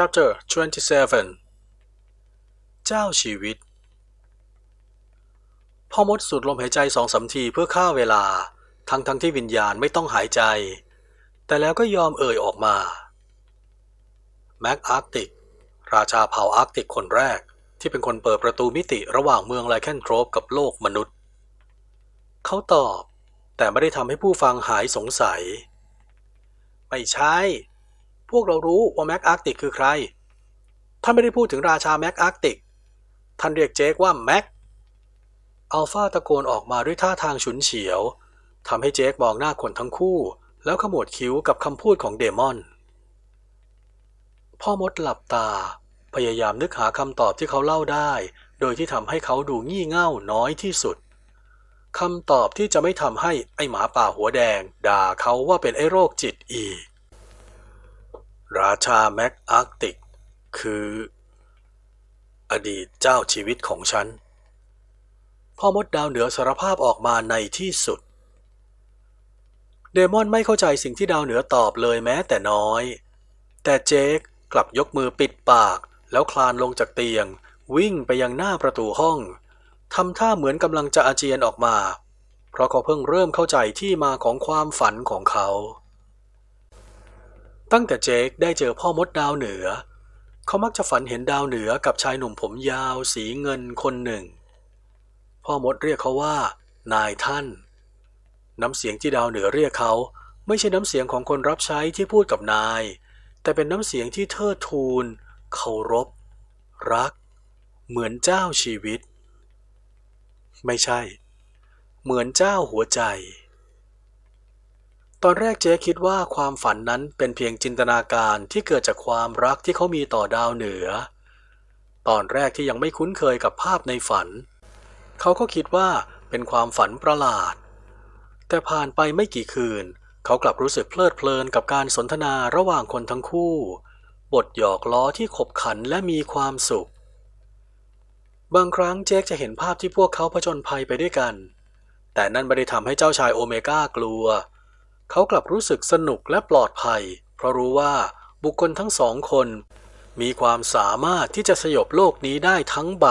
Chapter 27 เจ้าชีวิต พ่อมดสูดลมหายใจสองสามทีเพื่อฆ่าเวลา ทั้งทั้งที่วิญญาณไม่ต้องหายใจ แต่แล้วก็ยอมเอ่ยออกมา แม็กอาร์กติก ราชาเผ่าอาร์กติกคนแรก ที่เป็นคนเปิดประตูมิติระหว่างเมืองไลแคนโทรปกับโลกมนุษย์ เขาตอบ แต่ไม่ได้ทำให้ผู้ฟังหายสงสัย ไม่ใช่ พวกเรารู้ว่าแม็กอาร์กติกคือใคร ท่านไม่ได้พูดถึงราชาแม็กอาร์กติก ท่านเรียกเจคว่าแม็ก อัลฟาตะโกนออกมาด้วยท่าทางฉุนเฉียว ทำให้เจคมองหน้าคนทั้งคู่ แล้วขมวดคิ้วกับคำพูดของเดมอน พ่อมดหลับตา พยายามนึกหาคำตอบที่เขาเล่าได้ โดยที่ทำให้เขาดูงี่เง่าน้อยที่สุดคำตอบที่จะไม่ทำให้ไอหมาป่าหัวแดง ด่าเขาว่าเป็นไอโรคจิตอีก ราชาแม็กอาร์กติก คือ อดีตเจ้าชีวิตของฉัน พ่อมดดาวเหนือสารภาพออกมาในที่สุด เดมอนไม่เข้าใจสิ่งที่ดาวเหนือตอบเลยแม้แต่น้อย แต่เจคกลับยกมือปิดปาก แล้วคลานลงจากเตียง วิ่งไปยังหน้าประตูห้องทำท่าเหมือนกำลังจะอาเจียนออกมา เพราะเขาเพิ่งเริ่มเข้าใจที่มาของความฝันของเขา ตั้งแต่เจคได้เจอพ่อมดดาวเหนือ เขามักจะฝันเห็นดาวเหนือกับชายหนุ่มผมยาวสีเงินคนหนึ่ง พ่อมดเรียกเขาว่า นายท่าน น้ำเสียงที่ดาวเหนือเรียกเขา ไม่ใช่น้ำเสียงของคนรับใช้ที่พูดกับนาย แต่เป็นน้ำเสียงที่เทิดทูนเคารพ รัก เหมือนเจ้าชีวิต ไม่ใช่ เหมือนเจ้าหัวใจ อนแรกเจ๊คิดว่าความฝันนั้นเป็นเพียงจินตนาการที่เกิดจากความรักที่เขามีต่อดาวเหนือ ตอนแรกที่ยังไม่คุ้นเคยกับภาพในฝัน เขาก็คิดว่าเป็นความฝันประหลาด แต่ผ่านไปไม่กี่คืน เขากลับรู้สึกเพลิดเพลินกับการสนทนาระหว่างคนทั้งคู่ บทหยอกล้อที่ขบขันและมีความสุข บางครั้งเจคจะเห็นภาพที่พวกเขาผจญภัยไปด้วยกัน แต่นั่นไม่ได้ทำให้เจ้าชายโอเมก้ากลัวเเขากลับรู้สึกสนุกและปลอดภัย เพราะรู้ว่าบุคคลทั้งสองคน มีความสามารถที่จะสยบโลกนี้ได้ทั้งใบ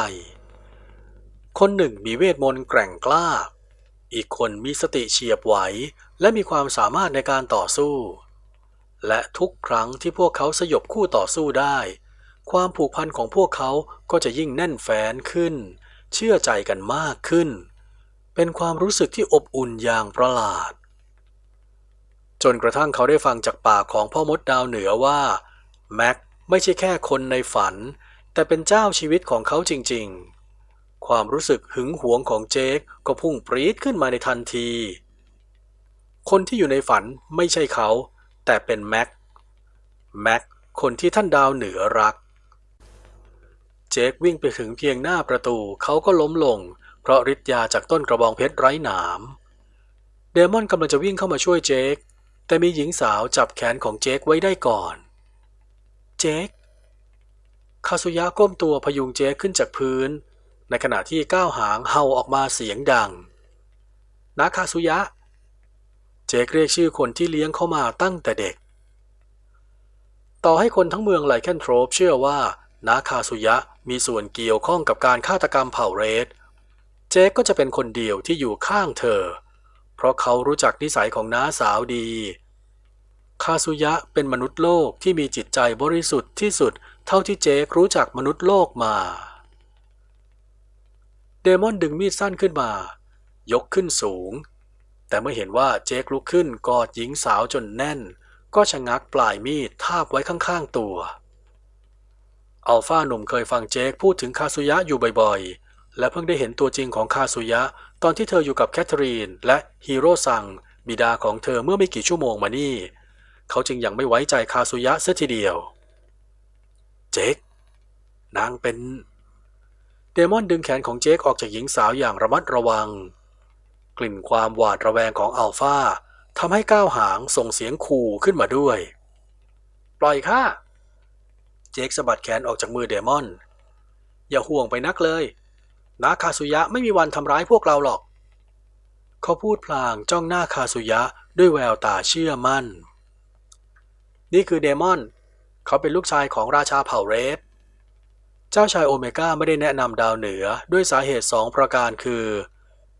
คนหนึ่งมีเวทมนต์แกร่งกล้า อีกคนมีสติเฉียบไหว และมีความสามารถในการต่อสู้ และทุกครั้งที่พวกเขาสยบคู่ต่อสู้ได้ ความผูกพันของพวกเขาก็จะยิ่งแน่นแฟ้นขึ้น เชื่อใจกันมากขึ้น เป็นความรู้สึกที่อบอุ่นอย่างประหลาด จนกระทั่งเขาได้ฟังจากปากของพ่อมดดาวเหนือว่าแม็กไม่ใช่แค่คนในฝัน แต่เป็นเจ้าชีวิตของเขาจริงๆ ความรู้สึกหึงหวงของเจคก็พุ่งปรี๊ดขึ้นมาในทันที คนที่อยู่ในฝันไม่ใช่เขา แต่เป็นแม็กแม็กคนที่ท่านดาวเหนือรัก เจควิ่งไปถึงเพียงหน้าประตูเขาก็ล้มลง เพราะฤทธิ์ยาจากต้นกระบองเพชรไร้หนาม เดมอนกำลังจะวิ่งเข้ามาช่วยเจค แต่มีหญิงสาวจับแขนของเจคไว้ได้ก่อน เจค คาสุยะก้มตัวพยุงเจคขึ้นจากพื้น ในขณะที่ก้าวหางเห่าออกมาเสียงดังนาคาสุยะ เจคเรียกชื่อคนที่เลี้ยงเข้ามาตั้งแต่เด็ก ต่อให้คนทั้งเมืองไลแคนโทรปเชื่อว่านาคาสุยะมีส่วนเกี่ยวข้องกับการฆาตกรรมเผ่าเรด เจคก็จะเป็นคนเดียวที่อยู่ข้างเธอ เพราะเขารู้จักนิสัยของน้าสาวดี คาสุยะเป็นมนุษย์โลกที่มีจิตใจบริสุทธิ์ที่สุดเท่าที่เจครู้จักมนุษย์โลกมา เดมอนดึงมีดสั้นขึ้นมา ยกขึ้นสูง แต่เมื่อเห็นว่าเจคลุกขึ้นกอดหญิงสาวจนแน่น ก็ชะงักปลายมีดทาบไว้ข้างๆตัวอัลฟาหนุ่มเคยฟังเจคพูดถึงคาสุยะอยู่บ่อยๆ และเพิ่งได้เห็นตัวจริงของคาสุยะ ตอนที่เธออยู่กับแคทเธอรีน และฮีโร่ซัง บิดาของเธอเมื่อไม่กี่ชั่วโมงมานี่ เขาจึงยังไม่ไว้ใจคาสุยะเสียทีเดียว เจคนางเป็น เดมอนดึงแขนของเจคออกจากหญิงสาวอย่างระมัดระวัง กลิ่นความหวาดระแวงของอัลฟาทำให้ก้าวหางส่งเสียงขู่ขึ้นมาด้วย ปล่อยข้า เจคสะบัดแขนออกจากมือเดมอน อย่าห่วงไปนักเลย นาคาสุยะไม่มีวันทำร้ายพวกเราหรอก เขาพูดพลางจ้องหน้าคาสุยะด้วยแววตาเชื่อมั่น นี่คือเดมอน เขาเป็นลูกชายของราชาเผ่าเรดเจ้าชายโอเมก้าไม่ได้แนะนำดาวเหนือด้วยสาเหตุสองประการคือ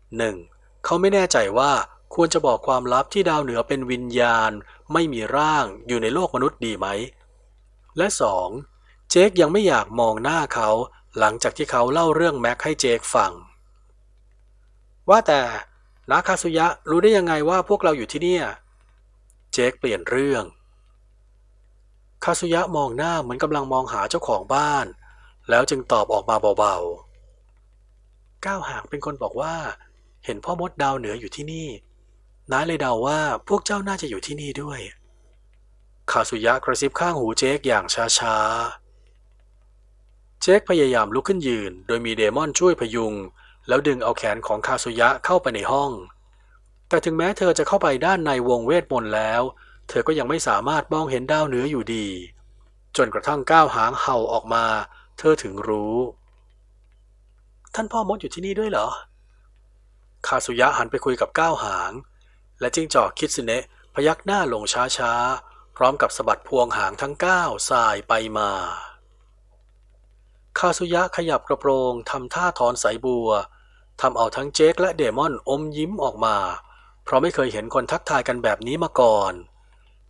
1. เขาไม่แน่ใจว่าควรจะบอกความลับที่ดาวเหนือเป็นวิญญาณ ไม่มีร่างอยู่ในโลกมนุษย์ดีไหม และ 2. เจคยังไม่อยากมองหน้าเขา หลังจากที่เขาเล่าเรื่องแม็กให้เจคฟัง ว่าแต่นาคาสุยะรู้ได้ยังไงว่าพวกเราอยู่ที่นี่เจคเปลี่ยนเรื่อง คาสุยะมองหน้าเหมือนกำลังมองหาเจ้าของบ้าน แล้วจึงตอบออกมาเบาๆ ก้าวหางเป็นคนบอกว่า เห็นพ่อมดดาวเหนืออยู่ที่นี่น้าเลยเดาว่าพวกเจ้าน่าจะอยู่ที่นี่ด้วย คาสุยะกระซิบข้างหูเจคอย่างช้าๆ เจคพยายามลุกขึ้นยืน โดยมีเดมอนช่วยพยุง แล้วดึงเอาแขนของคาสุยะเข้าไปในห้อง แต่ถึงแม้เธอจะเข้าไปด้านในวงเวทมนต์แล้ว เธอก็ยังไม่สามารถมองเห็นดาวเหนืออยู่ดี จนกระทั่งก้าวหางเห่าออกมา เธอถึงรู้ ท่านพ่อมดอยู่ที่นี่ด้วยเหรอ คาสุยะหันไปคุยกับก้าวหาง และจิ้งจอกคิดสเนะพยักหน้าลงช้าๆ พร้อมกับสะบัดพวงหางทั้งก้าวสายไปมา คาสุยะขยับกระโปรงทำท่าถอนสายบัวทำเอาทั้งเจคและเดมอนอมยิ้มออกมา เพราะไม่เคยเห็นคนทักทายกันแบบนี้มาก่อน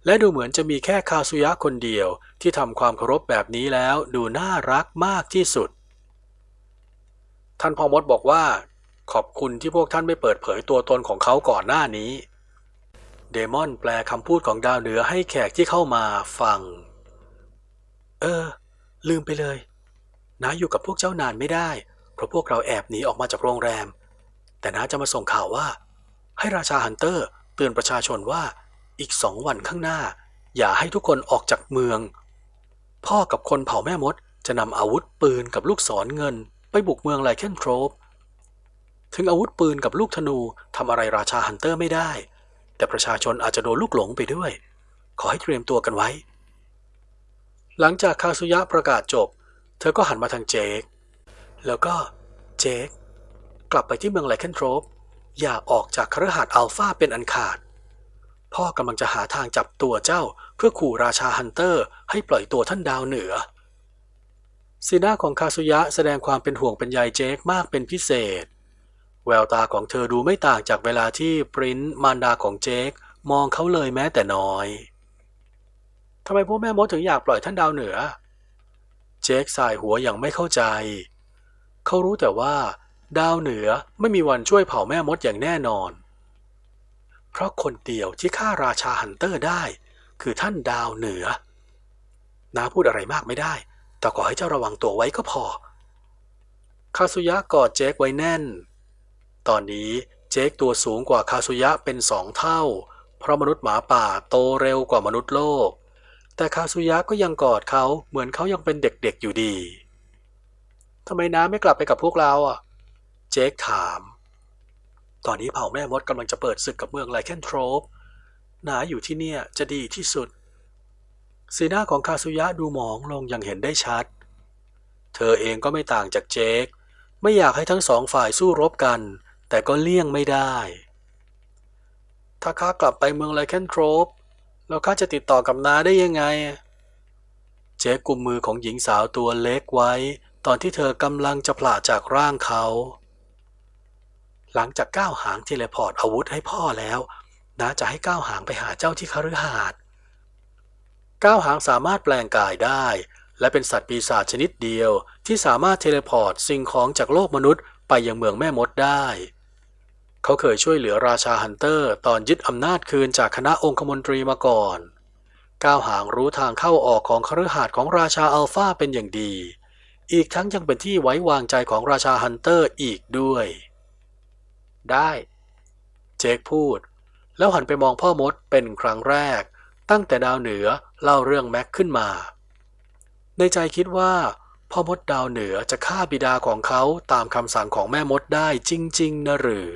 และดูเหมือนจะมีแค่คาสุยะคนเดียวที่ทำความเคารพแบบนี้แล้วดูน่ารักมากที่สุด ท่านพ่อมดบอกว่า ขอบคุณที่พวกท่านไม่เปิดเผยตัวตนของเขาก่อนหน้านี้ เดมอนแปลคำพูดของดาวเหนือให้แขกที่เข้ามาฟัง เออ ลืมไปเลย น้าอยู่กับพวกเจ้านานไม่ได้ เพราะพวกเราแอบหนีออกมาจากโรงแรม แต่น้าจะมาส่งข่าวว่า ให้ราชาฮันเตอร์เตือนประชาชนว่าอีกสองวันข้างหน้า อย่าให้ทุกคนออกจากเมือง พ่อกับคนเผ่าแม่มดจะนำอาวุธปืนกับลูกศรเงิน ไปบุกเมืองไลเคนโทรปถึงอาวุธปืนกับลูกธนูทำอะไรราชาฮันเตอร์ไม่ได้ แต่ประชาชนอาจจะโดนลูกหลงไปด้วย ขอให้เตรียมตัวกันไว้ หลังจากคาสุยะประกาศจบ เธอก็หันมาทางเจค แล้วก็เจค กลับไปที่เมืองไลเคนโทรปอย่าออกจากคฤหาสน์อัลฟาเป็นอันขาด พ่อกำลังจะหาทางจับตัวเจ้าเพื่อขู่ราชาฮันเตอร์ ให้ปล่อยตัวท่านดาวเหนือ สีหน้าของคาสุยะแสดงความเป็นห่วงเป็นใยเจคมากเป็นพิเศษ แววตาของเธอดูไม่ต่างจากเวลาที่ปรินซ์มารดาของเจค มองเขาเลยแม้แต่น้อยทำไมพวกแม่มดถึงอยากปล่อยท่านดาวเหนือ เจคสายหัวอย่างไม่เข้าใจ เขารู้แต่ว่า ดาวเหนือไม่มีวันช่วยเผาแม่มดอย่างแน่นอน เพราะคนเดียวที่ฆ่าราชาฮันเตอร์ได้ คือท่านดาวเหนือน้าพูดอะไรมากไม่ได้ แต่ขอให้เจ้าระวังตัวไว้ก็พอ คาสุยะกอดเจคไว้แน่น ตอนนี้เจคตัวสูงกว่าคาสุยะเป็นสองเท่า เพราะมนุษย์หมาป่าโตเร็วกว่ามนุษย์โลก แต่คาสุยะก็ยังกอดเขาเหมือนเขายังเป็นเด็กๆอยู่ดีทำไมน้าไม่กลับไปกับพวกเราอะ เจคถาม ตอนนี้เผ่าแม่มดกำลังจะเปิดศึกกับเมืองไลเคนโทรปน้าอยู่ที่เนี่ยจะดีที่สุด สีหน้าของคาสุยะดูหมองลงอย่างเห็นได้ชัด เธอเองก็ไม่ต่างจากเจค ไม่อยากให้ทั้งสองฝ่ายสู้รบกัน แต่ก็เลี่ยงไม่ได้ ถ้าข้ากลับไปเมืองไลเคนโทรป แล้วข้าจะติดต่อกับน้าได้ยังไง เจคกุมมือของหญิงสาวตัวเล็กไว้ ตอนที่เธอกำลังจะผลาจากร่างเขา หลังจากก้าวหางเทเลพอร์ตอาวุธให้พ่อแล้วน้าจะให้ก้าวหางไปหาเจ้าที่คฤหาสน์ก้าวหางสามารถแปลงกายได้ และเป็นสัตว์ปีศาจชนิดเดียวที่สามารถเทเลพอร์ตสิ่งของจากโลกมนุษย์ไปยังเมืองแม่มดได้ เขาเคยช่วยเหลือราชาฮันเตอร์ ตอนยึดอำนาจคืนจากคณะองคมนตรีมาก่อน ก้าวหางรู้ทางเข้าออกของคฤหาสน์ของราชาอัลฟาเป็นอย่างดี อีกทั้งยังเป็นที่ไว้วางใจของราชาฮันเตอร์อีกด้วย ได้ เจคพูด แล้วหันไปมองพ่อมดเป็นครั้งแรก ตั้งแต่ดาวเหนือเล่าเรื่องแม็กขึ้นมา ในใจคิดว่าพ่อมดดาวเหนือจะฆ่าบิดาของเขาตามคำสั่งของแม่มดได้จริง ๆนะหรือ